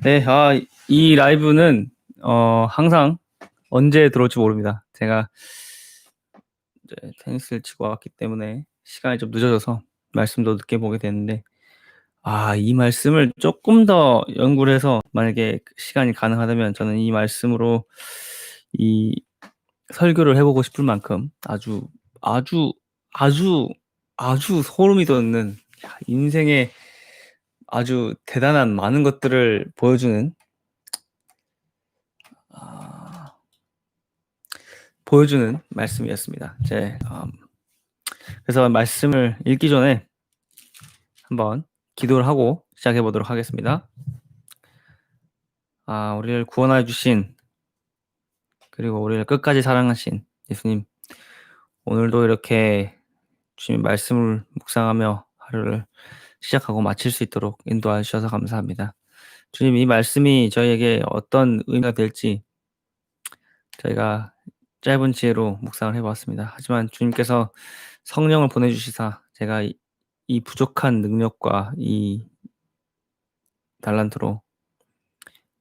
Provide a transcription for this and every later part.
네, 아, 이 라이브는 어, 항상 언제 들어올지 모릅니다. 제가 이제 테니스를 치고 왔기 때문에 시간이 좀 늦어져서 말씀도 늦게 보게 됐는데 아, 이 말씀을 조금 더 연구를 해서 만약에 시간이 가능하다면 저는 이 말씀으로 이 설교를 해보고 싶을 만큼 아주 아주 아주 아주 소름이 돋는 인생의 아주 대단한 많은 것들을 보여주는 아, 보여주는 말씀이었습니다. 제 음, 그래서 말씀을 읽기 전에 한번 기도를 하고 시작해 보도록 하겠습니다. 아, 우리를 구원하여 주신 그리고 우리를 끝까지 사랑하신 예수님 오늘도 이렇게 주님 말씀을 묵상하며 하루를 시작하고 마칠 수 있도록 인도하여 주셔서 감사합니다. 주님 이 말씀이 저희에게 어떤 의미가 될지 저희가 짧은 지혜로 묵상을 해보았습니다. 하지만 주님께서 성령을 보내주시사 제가 이, 이 부족한 능력과 이 달란트로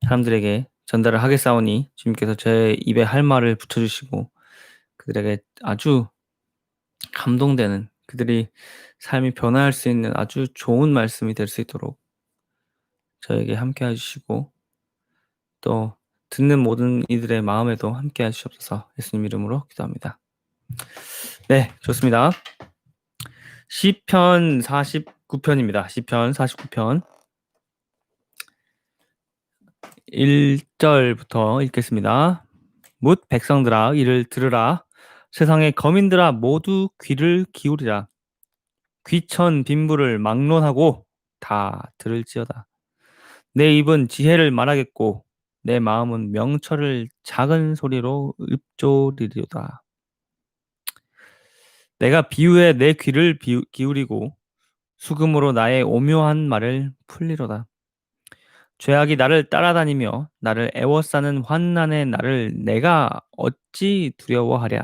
사람들에게 전달을 하겠사오니 주님께서 제 입에 할 말을 붙여주시고 그들에게 아주 감동되는 그들이 삶이 변화할 수 있는 아주 좋은 말씀이 될 수 있도록 저에게 함께 해주시고 또 듣는 모든 이들의 마음에도 함께 하시옵소서 예수님 이름으로 기도합니다. 네, 좋습니다. 시편 49편입니다. 시편 49편 1절부터 읽겠습니다. 묻 백성들아 이를 들으라 세상의 거민들아 모두 귀를 기울이라. 귀천 빈부를 막론하고 다 들을지어다. 내 입은 지혜를 말하겠고 내 마음은 명철을 작은 소리로 읊조리리로다. 내가 비유에 내 귀를 비우, 기울이고 수금으로 나의 오묘한 말을 풀리로다. 죄악이 나를 따라다니며 나를 애워싸는 환난의 나를 내가 어찌 두려워하랴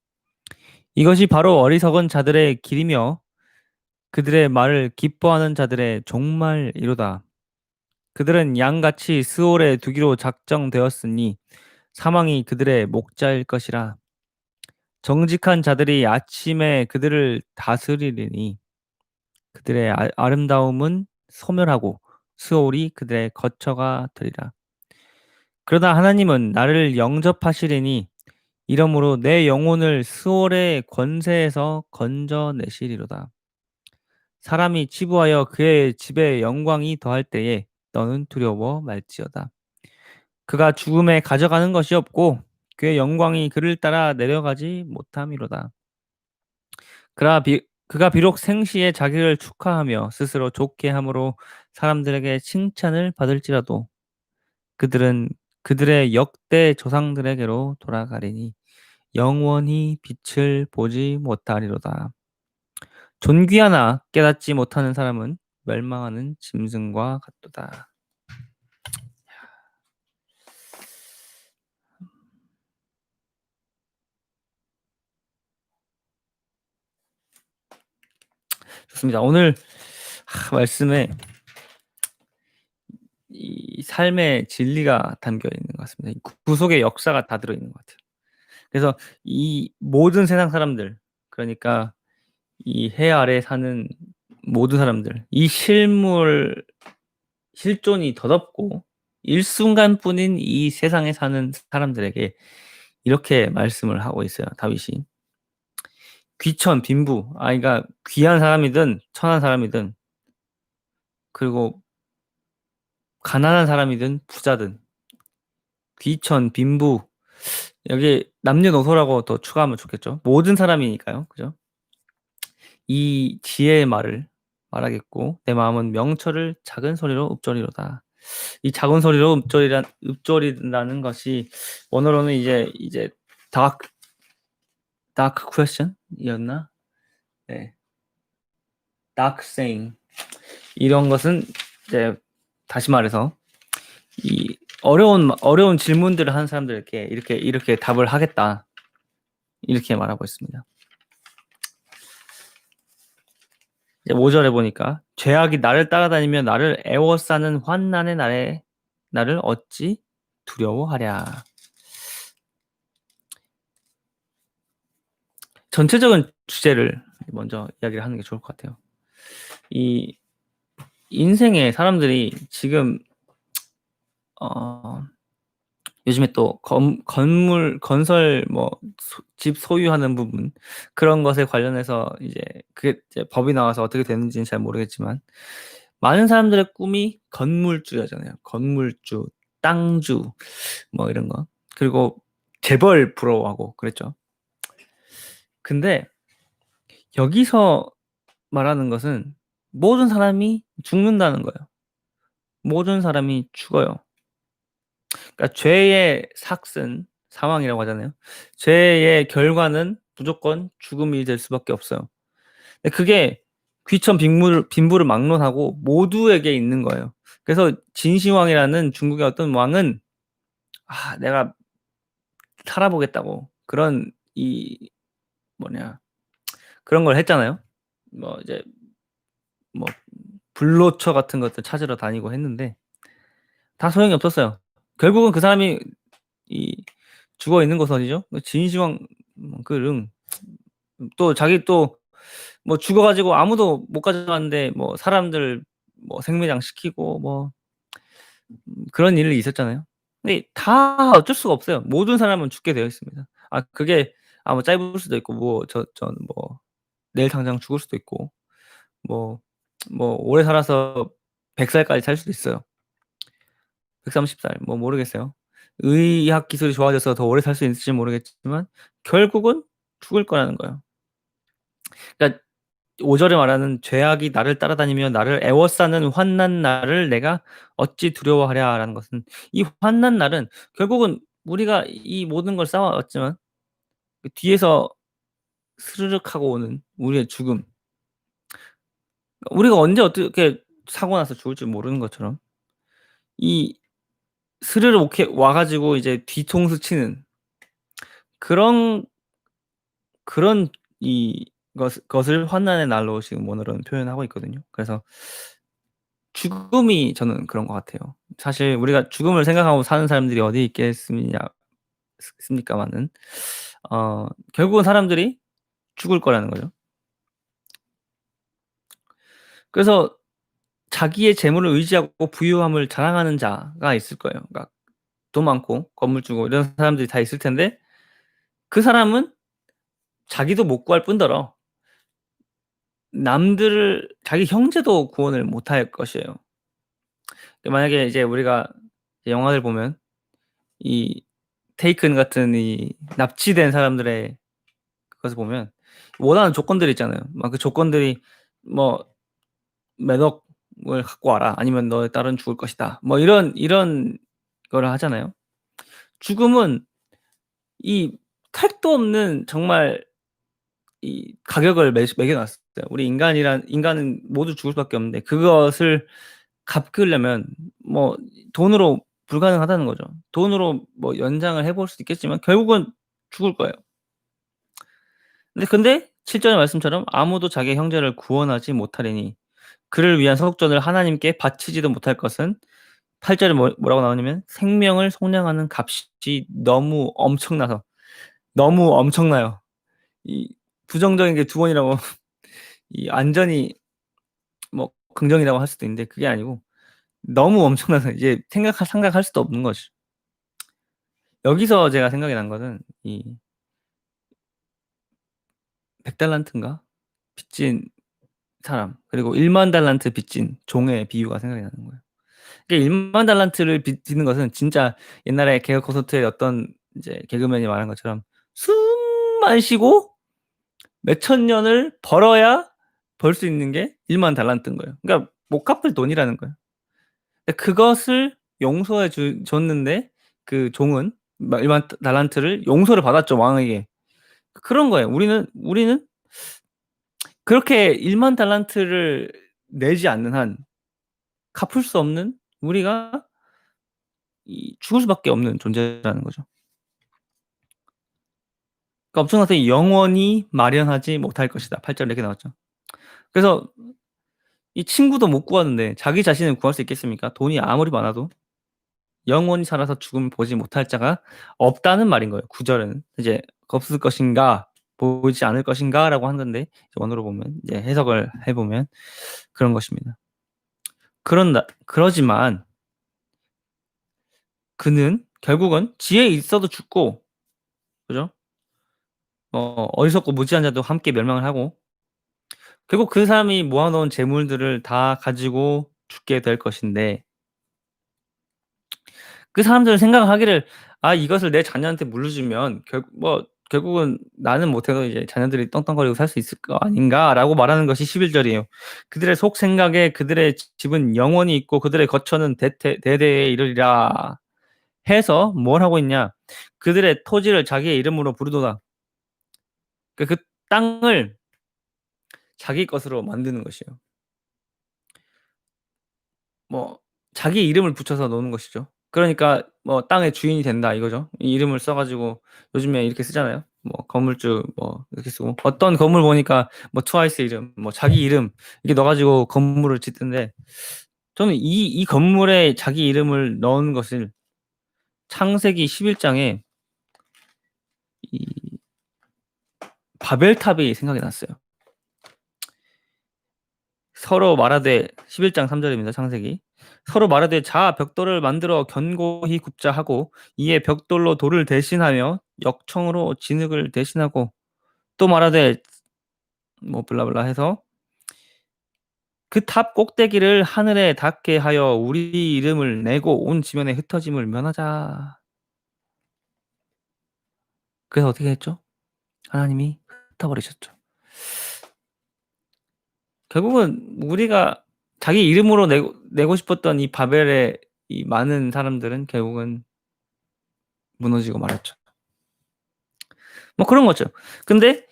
이것이 바로 어리석은 자들의 길이며 그들의 말을 기뻐하는 자들의 종말이로다. 그들은 양같이 스올에 두기로 작정되었으니 사망이 그들의 목자일 것이라. 정직한 자들이 아침에 그들을 다스리리니 그들의 아, 아름다움은 소멸하고 스올이 그들의 거처가 되리라. 그러나 하나님은 나를 영접하시리니 이러므로 내 영혼을 스올의 권세에서 건져내시리로다. 사람이 치부하여 그의 집에 영광이 더할 때에 너는 두려워 말지어다. 그가 죽음에 가져가는 것이 없고 그의 영광이 그를 따라 내려가지 못함이로다. 그라 비, 그가 비록 생시에 자기를 축하하며 스스로 좋게 함으로 사람들에게 칭찬을 받을지라도 그들은 그들의 역대 조상들에게로 돌아가리니 영원히 빛을 보지 못하리로다. 존귀하나 깨닫지 못하는 사람은 멸망하는 짐승과 같도다. 좋습니다. 오늘 말씀에 이 삶의 진리가 담겨 있는 것 같습니다. 구속의 역사가 다 들어 있는 것 같아요. 그래서 이 모든 세상 사람들, 그러니까 이 해 아래 사는 모든 사람들, 이 실물 실존이 더덥고 일순간뿐인 이 세상에 사는 사람들에게 이렇게 말씀을 하고 있어요, 다윗이. 귀천, 빈부, 아 그러니까 귀한 사람이든 천한 사람이든 그리고 가난한 사람이든 부자든 귀천, 빈부 여기 남녀노소라고 더 추가하면 좋겠죠. 모든 사람이니까요. 그죠? 이 지혜의 말을 말하겠고 내 마음은 명철을 작은 소리로 읊조리로다. 이 작은 소리로 읊조리란 읊조리라는 것이 원어로는 이제 이제 dark dark question이었나? 네. dark saying 이런 것은 이제 다시 말해서 이 어려운 어려운 질문들을 하는 사람들에게 이렇게 이렇게 답을 하겠다. 이렇게 말하고 있습니다. 이제 5절에 보니까 죄악이 나를 따라다니며 나를 애워싸는 환난의 날에 나를 어찌 두려워하랴. 전체적인 주제를 먼저 이야기를 하는 게 좋을 것 같아요. 이 인생에 사람들이 지금 어 요즘에 또 건, 건물 건설 뭐 집 소유하는 부분 그런 것에 관련해서 이제 그게 이제 법이 나와서 어떻게 되는지는 잘 모르겠지만 많은 사람들의 꿈이 건물주잖아요. 건물주, 땅주 뭐 이런 거. 그리고 재벌 부러워하고 그랬죠. 근데 여기서 말하는 것은 모든 사람이 죽는다는 거예요. 모든 사람이 죽어요. 그러니까 죄의 삭은 사망이라고 하잖아요. 죄의 결과는 무조건 죽음이 될 수밖에 없어요. 그게 귀천 빈부를, 빈부를 막론하고 모두에게 있는 거예요. 그래서 진시황이라는 중국의 어떤 왕은 아 내가 살아보겠다고 그런 이 뭐냐 그런 걸 했잖아요. 뭐 이제 뭐 불로처 같은 것들 찾으러 다니고 했는데 다 소용이 없었어요. 결국은 그 사람이 이 죽어 있는 곳은 어디죠? 그 진시황 그릉 또 자기 또 뭐 죽어 가지고 아무도 못 가져갔는데 뭐 사람들 뭐 생매장 시키고 뭐 음, 그런 일이 있었잖아요. 근데 다 어쩔 수가 없어요. 모든 사람은 죽게 되어 있습니다. 아 그게 아뭐 짧을 수도 있고 뭐 저 전 뭐 내일 당장 죽을 수도 있고 뭐뭐 뭐 오래 살아서 100 살까지 살 수도 있어요. 130살 뭐 모르겠어요. 의학 기술이 좋아져서 더 오래 살 수 있을지 모르겠지만 결국은 죽을 거라는 거예요. 그러니까 5절에 말하는 죄악이 나를 따라다니며 나를 애워싸는 환난 날을 내가 어찌 두려워하랴라는 것은 이 환난 날은 결국은 우리가 이 모든 걸 쌓아왔지만 그 뒤에서 스르륵 하고 오는 우리의 죽음. 우리가 언제 어떻게 사고 나서 죽을 줄 모르는 것처럼 이 스르륵 오케 와 가지고 이제 뒤통수 치는 그런 그런 이 것 것을 환난의 날로 지금 오늘은 표현하고 있거든요. 그래서 죽음이 저는 그런 것 같아요. 사실 우리가 죽음을 생각하고 사는 사람들이 어디 있겠습니냐 습니까마는 어 결국은 사람들이 죽을 거라는 거죠. 그래서 자기의 재물을 의지하고 부유함을 자랑하는 자가 있을 거예요. 그러니까 돈 많고 건물 주고 이런 사람들이 다 있을 텐데 그 사람은 자기도 못 구할 뿐더러 남들을 자기 형제도 구원을 못 할 것이에요. 만약에 이제 우리가 영화를 보면 이 테이큰 같은 이 납치된 사람들의 그것을 보면 원하는 조건들이 있잖아요. 막 그 조건들이 뭐 "몇 억 을 갖고 와라." 아니면 "너의 딸은 죽을 것이다." 뭐 이런 이런 거를 하잖아요. 죽음은 이 택도 없는 정말 이 가격을 매 매겨 놨어요. 우리 인간이란 인간은 모두 죽을 수밖에 없는데 그것을 갚으려면 뭐 돈으로 불가능하다는 거죠. 돈으로 뭐 연장을 해볼 수도 있겠지만 결국은 죽을 거예요. 근데 근데 7 절의 말씀처럼 아무도 자기의 형제를 구원하지 못하리니 그를 위한 속전을 하나님께 바치지도 못할 것은 8 절에 뭐 뭐라고 나오냐면 생명을 속량하는 값이 너무 엄청나서 너무 엄청나요. 이 부정적인 게 두 번이라고 이 완전히 뭐 긍정이라고 할 수도 있는데 그게 아니고 너무 엄청나서 이제 생각할 생각할 수도 없는 거죠. 여기서 제가 생각이 난 것은 이 100달란트인가 빚진 사람 그리고 1만 달란트 빚진 종의 비유가 생각이 나는 거예요. 그러니까 1만 달란트를 빚지는 것은 진짜 옛날에 개그 콘서트에 어떤 이제 개그맨이 말한 것처럼 숨만 쉬고 몇천 년을 벌어야 벌 수 있는 게 1만 달란트인 거예요. 그러니까 못 갚을 돈이라는 거예요. 그것을 용서해 주, 줬는데 그 종은 1만 달란트를 용서를 받았죠 왕에게. 그런 거예요. 우리는 우리는 그렇게 1만 달란트를 내지 않는 한 갚을 수 없는 우리가 이 죽을 수밖에 없는 존재라는 거죠. 그러니까 엄청나게 영원히 마련하지 못할 것이다. 8절 이렇게 나왔죠. 그래서 이 친구도 못 구하는데 자기 자신을 구할 수 있겠습니까? 돈이 아무리 많아도 영원히 살아서 죽음을 보지 못할 자가 없다는 말인 거예요. 9절에는 이제 없을 것인가 보이지 않을 것인가라고 한 건데 원어로 보면 이제 해석을 해 보면 그런 것입니다. 그런다 그러지만 그는 결국은 지혜 있어도 죽고 그죠? 어 어리석고 무지한 자도 함께 멸망을 하고 결국 그 사람이 모아 놓은 재물들을 다 가지고 죽게 될 것인데 그 사람들은 생각을 하기를 '아 이것을 내 자녀한테 물려주면 결뭐 결국은 나는 못해도 이제 자녀들이 떵떵거리고 살 수 있을 거 아닌가?'라고 말하는 것이 11 절이에요. 그들의 속 생각에 그들의 집은 영원히 있고 그들의 거처는 대대 대대에 이르리라 해서 뭘 하고 있냐? 그들의 토지를 자기의 이름으로 부르도다. 그, 그 땅을 자기 것으로 만드는 것이에요. 뭐 자기 이름을 붙여서 노는 것이죠. 그러니까 뭐 땅의 주인이 된다 이거죠. 이 이름을 써 가지고 요즘에 이렇게 쓰잖아요. 뭐 건물주 뭐 이렇게 쓰고 어떤 건물 보니까 뭐 트와이스 이름, 뭐 자기 이름 이렇게 넣어 가지고 건물을 짓던데 저는 이 이 건물에 자기 이름을 넣은 것을 창세기 11장에 이 바벨탑이 생각이 났어요. 서로 말하되 11장 3절입니다. 창세기. 서로 말하되 자 벽돌을 만들어 견고히 굽자 하고 이에 벽돌로 돌을 대신하며 역청으로 진흙을 대신하고 또 말하되 뭐 블라블라 해서 그 탑 꼭대기를 하늘에 닿게 하여 우리 이름을 내고 온 지면에 흩어짐을 면하자. 그래서 어떻게 했죠? 하나님이 흩어버리셨죠. 결국은 우리가 자기 이름으로 내고, 내고 싶었던 이 바벨의 이 많은 사람들은 결국은 무너지고 말았죠. 뭐 그런 거죠. 근데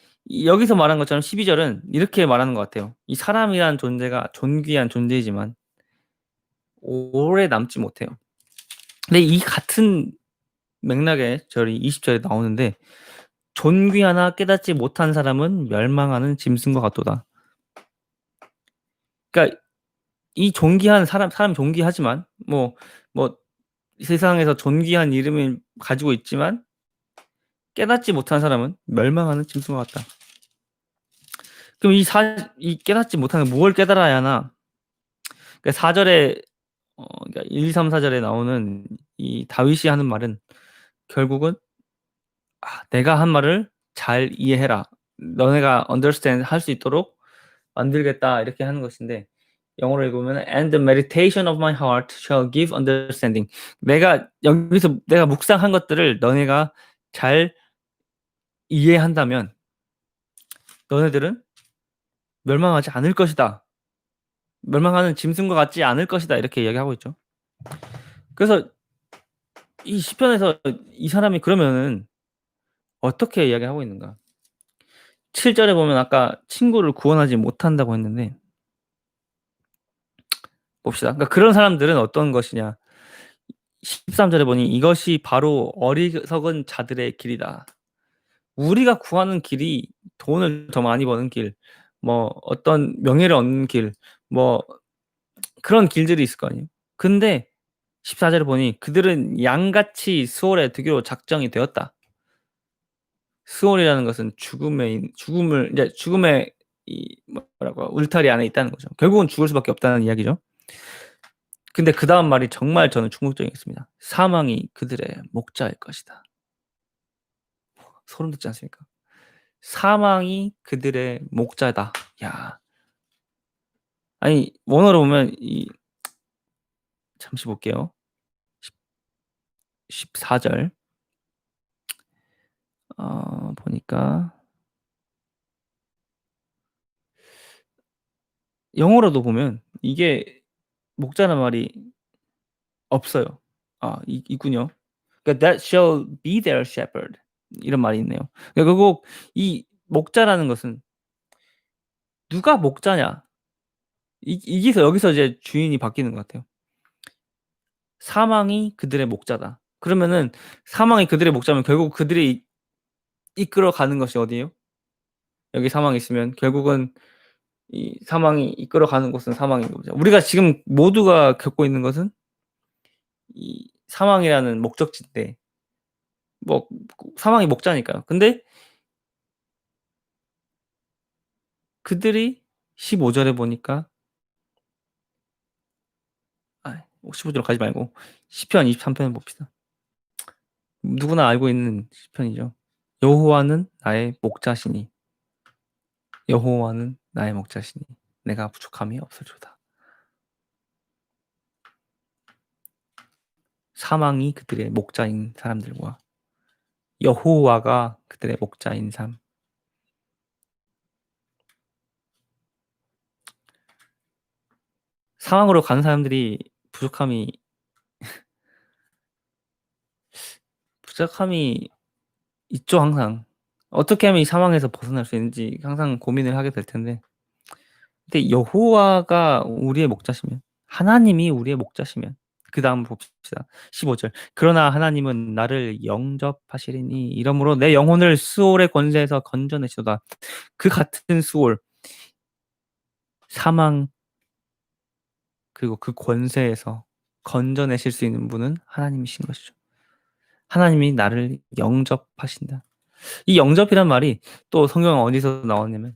여기서 말한 것처럼 12절은 이렇게 말하는 것 같아요. 이 사람이란 존재가 존귀한 존재이지만 오래 남지 못해요. 근데 이 같은 맥락의 절이 20절에 나오는데 존귀 하나 깨닫지 못한 사람은 멸망하는 짐승과 같도다. 그러니까 이 존귀한 사람 사람 존귀하지만 뭐뭐 뭐 세상에서 존귀한 이름을 가지고 있지만 깨닫지 못한 사람은 멸망하는 짐승과 같다. 그럼 이 사 이 깨닫지 못하는 뭘 깨달아야 하나? 그러니까 4절에 어 그러니까 1, 3, 4절에 나오는 이 다윗이 하는 말은 결국은 아, 내가 한 말을 잘 이해해라. 너네가 understand 할수 있도록 만들겠다 이렇게 하는 것인데 영어로 읽으면 and the meditation of my heart shall give understanding. 내가 여기서 내가 묵상한 것들을 너네가 잘 이해한다면 너네들은 멸망하지 않을 것이다. 멸망하는 짐승과 같지 않을 것이다. 이렇게 이야기하고 있죠. 그래서 이 시편에서 이 사람이 그러면은 어떻게 이야기하고 있는가? 7절에 보면 아까 친구를 구원하지 못한다고 했는데 봅시다. 그러니까 그런 사람들은 어떤 것이냐? 13절에 보니 이것이 바로 어리석은 자들의 길이다. 우리가 구하는 길이 돈을 더 많이 버는 길, 뭐 어떤 명예를 얻는 길, 뭐 그런 길들이 있을 거 아니에요. 근데 14절에 보니 그들은 양같이 수월에 들기로 작정이 되었다. 수월이라는 것은 죽음의 죽음을 이제 죽음의 이 뭐라고 울타리 안에 있다는 거죠. 결국은 죽을 수밖에 없다는 이야기죠. 근데 그 다음 말이 정말 저는 충격적이었습니다. 사망이 그들의 목자일 것이다. 소름 돋지 않습니까? 사망이 그들의 목자다. 야. 아니, 원어로 보면 이 잠시 볼게요. 14절. 어, 보니까 영어로도 보면 이게 목자란 말이 없어요. 아, 이, 있군요. 그러니까 that shall be their shepherd 이런 말이 있네요. 그러니까 결국 이 목자라는 것은 누가 목자냐? 이, 이기서 여기서 이제 주인이 바뀌는 것 같아요. 사망이 그들의 목자다. 그러면은 사망이 그들의 목자면 결국 그들이 이끌어 가는 것이 어디예요? 여기 사망이 있으면 결국은 이 사망이 이끌어 가는 곳은 사망인 거죠. 우리가 지금 모두가 겪고 있는 것은 이 사망이라는 목적지인데 뭐 사망이 목자니까요. 근데 그들이 15절에 보니까 아, 15절 가지 말고 시편 23편을 봅시다. 누구나 알고 있는 시편이죠. 여호와는 나의 목자시니 여호와는 나의 목자시니 내가 부족함이 없을도다. 사망이 그들의 목자인 사람들과 여호와가 그들의 목자인 삶. 사망으로 가는 사람들이 부족함이 부족함이 있죠 항상. 어떻게 하면 이 상황에서 벗어날 수 있는지 항상 고민을 하게 될 텐데. 근데 여호와가 우리의 목자시면 하나님이 우리의 목자시면 그다음 봅시다. 15절. 그러나 하나님은 나를 영접하시리니 이러므로 내 영혼을 수올의 권세에서 건져내시도다. 그 같은 수올 사망 그리고 그 권세에서 건져내실 수 있는 분은 하나님이신 것이죠. 하나님이 나를 영접하신다. 이 영접이란 말이 또 성경 어디서 나왔냐면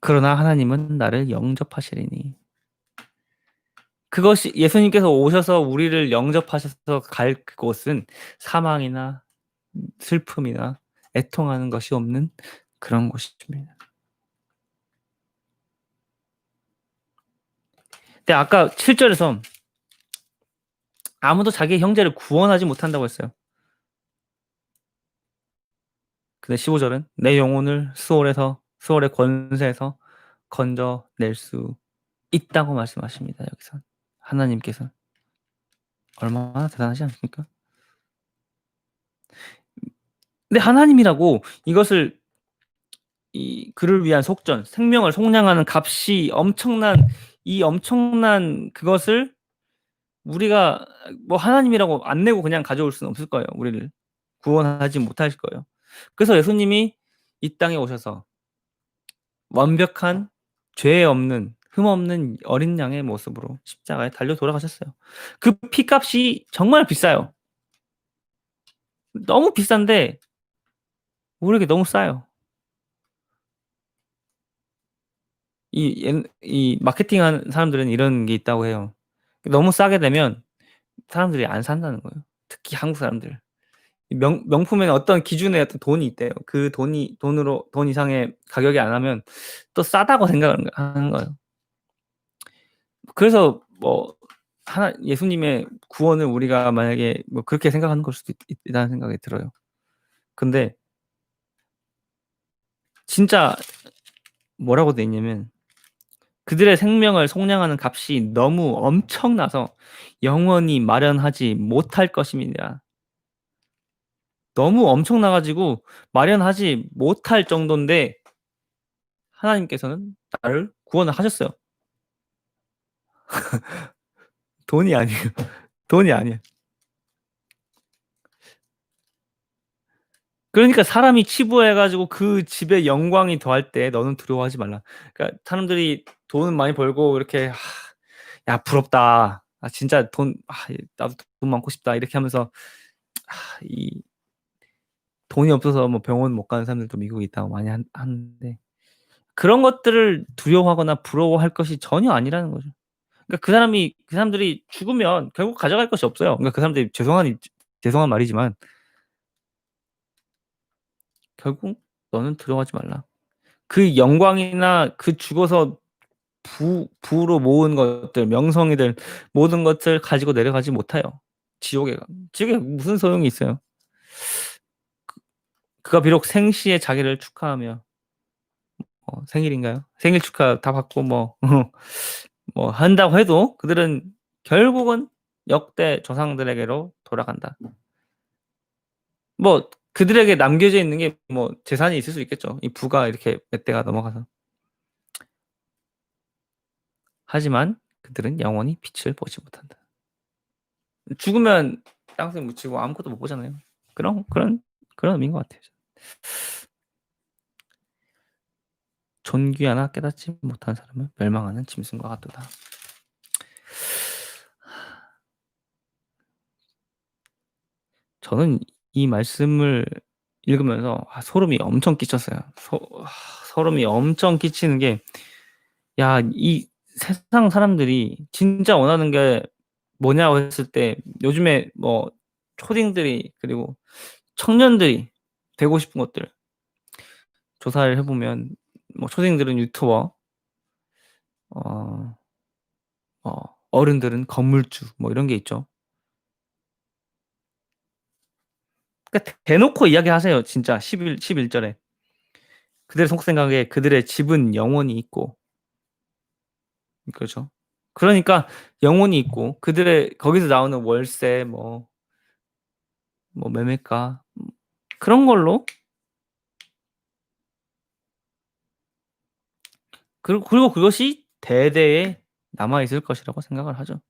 그러나 하나님은 나를 영접하시리니 그것이 예수님께서 오셔서 우리를 영접하셔서 갈 그곳은 사망이나 슬픔이나 애통하는 것이 없는 그런 곳입니다. 근데 아까 7절에서 아무도 자기 형제를 구원하지 못한다고 했어요. 근데 15절은 내 영혼을 수월에서 수월의 권세에서 건져낼 수 있다고 말씀하십니다. 여기서 하나님께서 얼마나 대단하지 않습니까? 근데 하나님이라고 이것을 이 그를 위한 속전, 생명을 속량하는 값이 엄청난 이 엄청난 그것을 우리가 뭐 하나님이라고 안 내고 그냥 가져올 수는 없을 거예요. 우리를 구원하지 못하실 거예요. 그래서 예수님이 이 땅에 오셔서 완벽한 죄 없는 흠 없는 어린 양의 모습으로 십자가에 달려 돌아가셨어요. 그 피값이 정말 비싸요. 너무 비싼데 우리에게 너무 싸요. 이, 이 마케팅하는 사람들은 이런 게 있다고 해요. 너무 싸게 되면 사람들이 안 산다는 거예요. 특히 한국 사람들. 명, 명품에는 어떤 기준의 어떤 돈이 있대요. 그 돈이 돈으로 돈 이상의 가격이 안 하면 또 싸다고 생각하는 거예요. 그래서 뭐 하나 예수님의 구원을 우리가 만약에 뭐 그렇게 생각하는 걸 수도 있, 다는 생각이 들어요. 근데 진짜 뭐라고 돼 있냐면 그들의 생명을 속량하는 값이 너무 엄청나서 영원히 마련하지 못할 것입니다. 너무 엄청나가지고 마련하지 못할 정도인데 하나님께서는 나를 구원을 하셨어요. 돈이 아니에요. 돈이 아니에요. 그러니까 사람이 치부해가지고 그 집에 영광이 더할 때 너는 두려워하지 말라. 그러니까 사람들이 돈은 많이 벌고 이렇게 하, 야 부럽다. 아 진짜 돈 아, 나도 돈 많고 싶다 이렇게 하면서 아, 이 돈이 없어서 뭐 병원 못 가는 사람들도 미국에 있다고 많이 한 하는데 그런 것들을 두려워하거나 부러워할 것이 전혀 아니라는 거죠. 그러니까 그 사람이 그 사람들이 죽으면 결국 가져갈 것이 없어요. 그러니까 그 사람들이 죄송한 죄송한 말이지만 결국 너는 두려워하지 말라. 그 영광이나 그 죽어서 부 부로 모은 것들, 명성이들 모든 것을 가지고 내려가지 못해요. 지옥에 가. 지옥에 무슨 소용이 있어요. 그 그가 비록 생시에 자기를 축하하며 어 생일인가요? 생일 축하 다 받고 뭐 뭐 한다고 해도 그들은 결국은 역대 조상들에게로 돌아간다. 뭐 그들에게 남겨져 있는 게 뭐 재산이 있을 수 있겠죠. 이 부가 이렇게 몇 대가 넘어가서. 하지만 그들은 영원히 빛을 보지 못한다. 죽으면 땅속에 묻히고 아무것도 못 보잖아요. 그런 그런 그런 의미인 것 같아요. 존귀 하나 깨닫지 못한 사람은 멸망하는 짐승과 같도다. 저는 이 말씀을 읽으면서 아 소름이 엄청 끼쳤어요. 소아 소름이 엄청 끼치는 게 야 이 세상 사람들이 진짜 원하는 게 뭐냐고 했을 때 요즘에 뭐 초딩들이 그리고 청년들이 되고 싶은 것들 조사를 해 보면 뭐 초딩들은 유튜버 어 어 어른들은 건물주 뭐 이런 게 있죠. 그러니까 대놓고 이야기하세요. 진짜 11 11 절에. 그들의 속생각에 그들의 집은 영원히 있고 그렇죠. 그러니까 영혼이 있고 그들의 거기서 나오는 월세 뭐 뭐 매매가 음 그런 걸로 그리고 그리고 그것이 대대에 남아 있을 것이라고 생각을 하죠.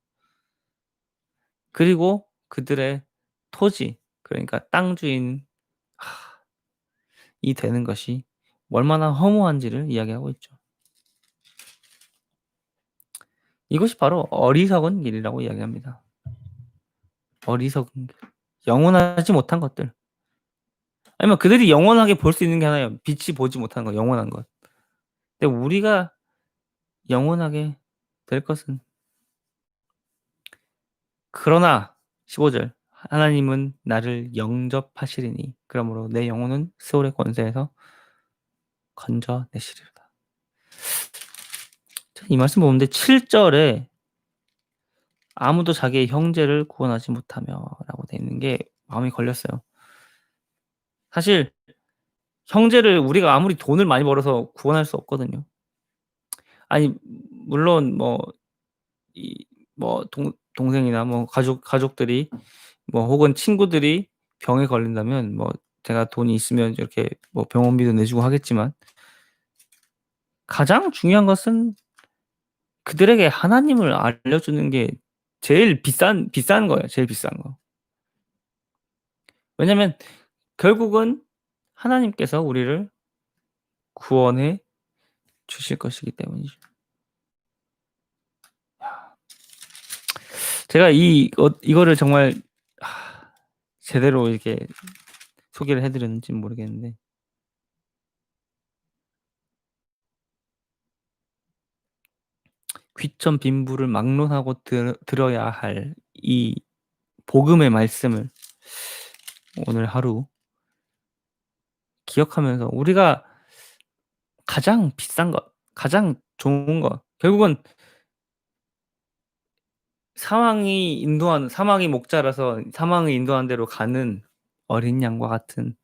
그리고 그들의 토지 그러니까 땅 주인 이 되는 것이 얼마나 허무한지를 이야기하고 있죠. 이것이 바로 어리석은 길이라고 이야기합니다. 어리석은 길. 영원하지 못한 것들. 아니면 그들이 영원하게 볼 수 있는 게 하나예요. 빛이 보지 못하는 거, 영원한 것. 근데 우리가 영원하게 될 것은 그러나 15절 하나님은 나를 영접하시리니 그러므로 내 영혼은 스올의 권세에서 건져내시리로다. 이 말씀 보는데 7 절에 아무도 자기의 형제를 구원하지 못하며 라고 돼 있는 게 마음이 걸렸어요. 사실 형제를 우리가 아무리 돈을 많이 벌어서 구원할 수 없거든요. 아니 물론 뭐 이 뭐 동 동생이나 뭐 가족 가족들이 뭐 혹은 친구들이 병에 걸린다면 뭐 제가 돈이 있으면 이렇게 뭐 병원비도 내주고 하겠지만 가장 중요한 것은 그들에게 하나님을 알려주는 게 제일 비싼 비싼 거예요, 제일 비싼 거. 왜냐면 결국은 하나님께서 우리를 구원해 주실 것이기 때문이죠. 제가 이 어 이거를 정말 제대로 이렇게 소개를 해 드렸는지는 모르겠는데 귀천 빈부를 막론하고 들 들어야 할 이 복음의 말씀을 오늘 하루 기억하면서 우리가 가장 비싼 것, 가장 좋은 것 결국은 사망이 인도하는 사망이 목자라서 사망이 인도하는 대로 가는 어린 양과 같은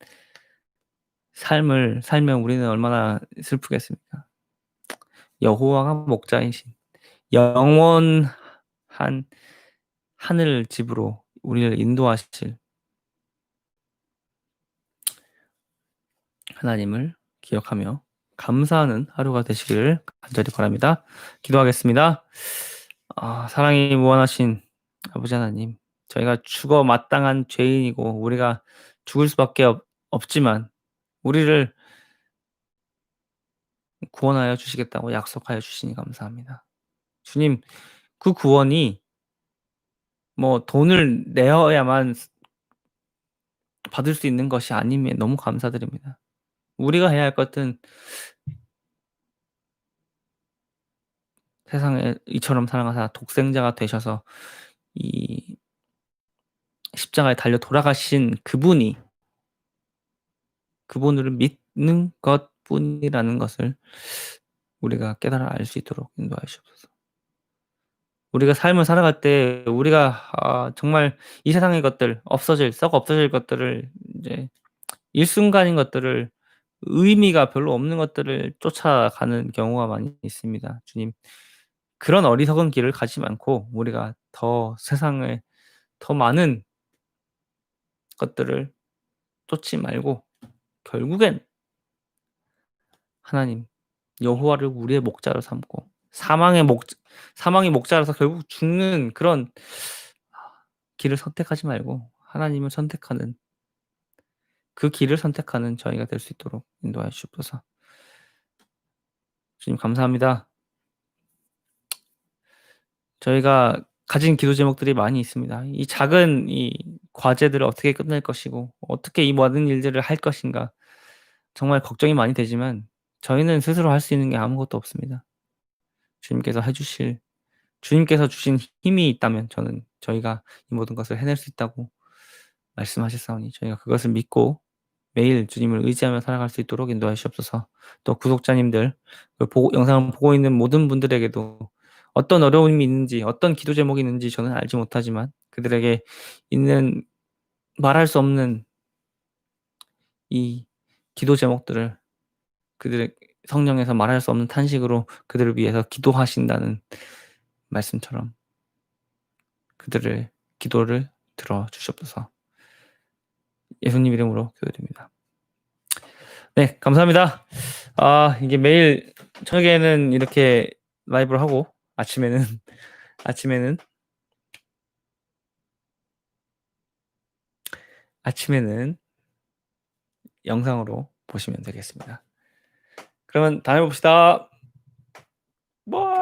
삶을 살면 우리는 얼마나 슬프겠습니까? 여호와가 목자이신 영원한 하늘 집으로 우리를 인도하실 하나님을 기억하며 감사하는 하루가 되시기를 간절히 바랍니다. 기도하겠습니다. 아 사랑이 무한하신 아버지 하나님 저희가 죽어 마땅한 죄인이고 우리가 죽을 수밖에 없 없지만 우리를 구원하여 주시겠다고 약속하여 주시니 감사합니다. 주님 그 구원이 뭐 돈을 내어야만 받을 수 있는 것이 아님에 너무 감사드립니다. 우리가 해야 할 것은 세상에 이처럼 사랑하사 독생자가 되셔서 이 십자가에 달려 돌아가신 그분이 그분을 믿는 것뿐이라는 것을 우리가 깨달아 알 수 있도록 인도하여 주옵소서. 우리가 삶을 살아갈 때 우리가 아 정말 이 세상의 것들 없어질 썩 없어질 것들을 이제 일순간인 것들을 의미가 별로 없는 것들을 쫓아가는 경우가 많이 있습니다. 주님 그런 어리석은 길을 가지 않고 우리가 더 세상에 더 많은 것들을 쫓지 말고 결국엔 하나님 여호와를 우리의 목자로 삼고 사망의 목 사망의 목자라서 결국 죽는 그런 길을 선택하지 말고 하나님을 선택하는 그 길을 선택하는 저희가 될 수 있도록 인도하여 주옵소서. 주님 감사합니다. 저희가 가진 기도 제목들이 많이 있습니다. 이 작은 이 과제들을 어떻게 끝낼 것이고 어떻게 이 모든 일들을 할 것인가 정말 걱정이 많이 되지만 저희는 스스로 할 수 있는 게 아무것도 없습니다. 주님께서 해 주실 주님께서 주신 힘이 있다면 저는 저희가 이 모든 것을 해낼 수 있다고 말씀하셨사오니 저희가 그것을 믿고 매일 주님을 의지하며 살아갈 수 있도록 인도하여 주옵소서. 또 구독자님들 그 보고 영상을 보고 있는 모든 분들에게도 어떤 어려움이 있는지 어떤 기도 제목이 있는지 저는 알지 못하지만 그들에게 있는 말할 수 없는 이 기도 제목들을 그들의 성령에서 말할 수 없는 탄식으로 그들을 위해서 기도하신다는 말씀처럼 그들의 기도를 들어 주시옵소서. 예수님 이름으로 기도드립니다. 네, 감사합니다. 아, 이게 매일 저녁에는 이렇게 라이브를 하고 아침에는 아침에는 아침에는 영상으로 보시면 되겠습니다. 그러면 다음에 봅시다. 뭐